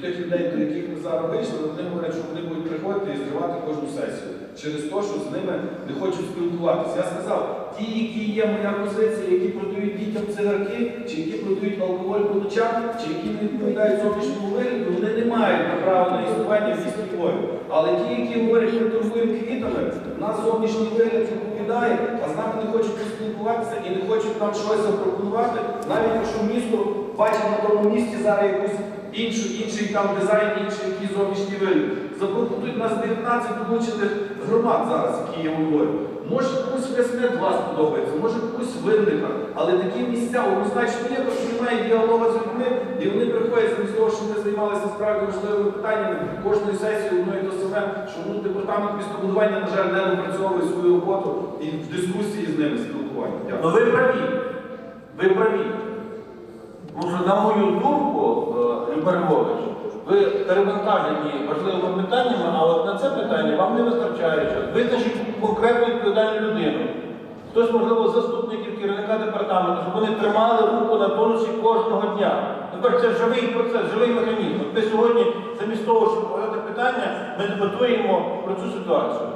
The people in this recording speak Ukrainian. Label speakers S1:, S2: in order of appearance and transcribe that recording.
S1: тих людей, до яких ми зараз вийшли, вони говорять, що вони будуть приходити і зривати кожну сесію. Через те, що з ними не хочуть спілкуватися. Я сказав, ті, які є моя позиція, які продають дітям цигарки, чи які продають алкоголь по ночам, чи які не відповідають зовнішньому вигляду, вони не мають на право на існування в місті Львові. Але ті, які говорять, ми торгуємо квітами, у нас зовнішній вигляд відповідає, а з нами не хочуть поспілкуватися і не хочуть нам щось запропонувати, навіть якщо місто бачить на тому місці зараз якусь іншу, інший там дизайн, інший якийсь зовнішній вигляд. Запропонують нас 19 долучених громад зараз, які є у Львові. Може комусь весне два сподобається, може комусь винника, але такі місця однозначно є, тому що немає діалогу з людьми, і вони приходять замість того, щоб ми займалися справді важливими питаннями кожної сесії одно і те що ну, департамент містобудування, на жаль, не допрацьовує свою роботу і в дискусії з ними спілкування.
S2: Ну ви праві. Ви праві. Тому що, на мою думку, е, Львович, ви перевантажені важливими питаннями, а от на це питання вам не вистачає часу. Визначіть конкретну відповідальну людину. Хтось, можливо, заступників керівника департаменту, щоб вони тримали руку на тонусі кожного дня. Тепер це живий процес, живий механізм. Ми сьогодні, замість того, щоб говорити питання, ми дебатуємо про цю ситуацію.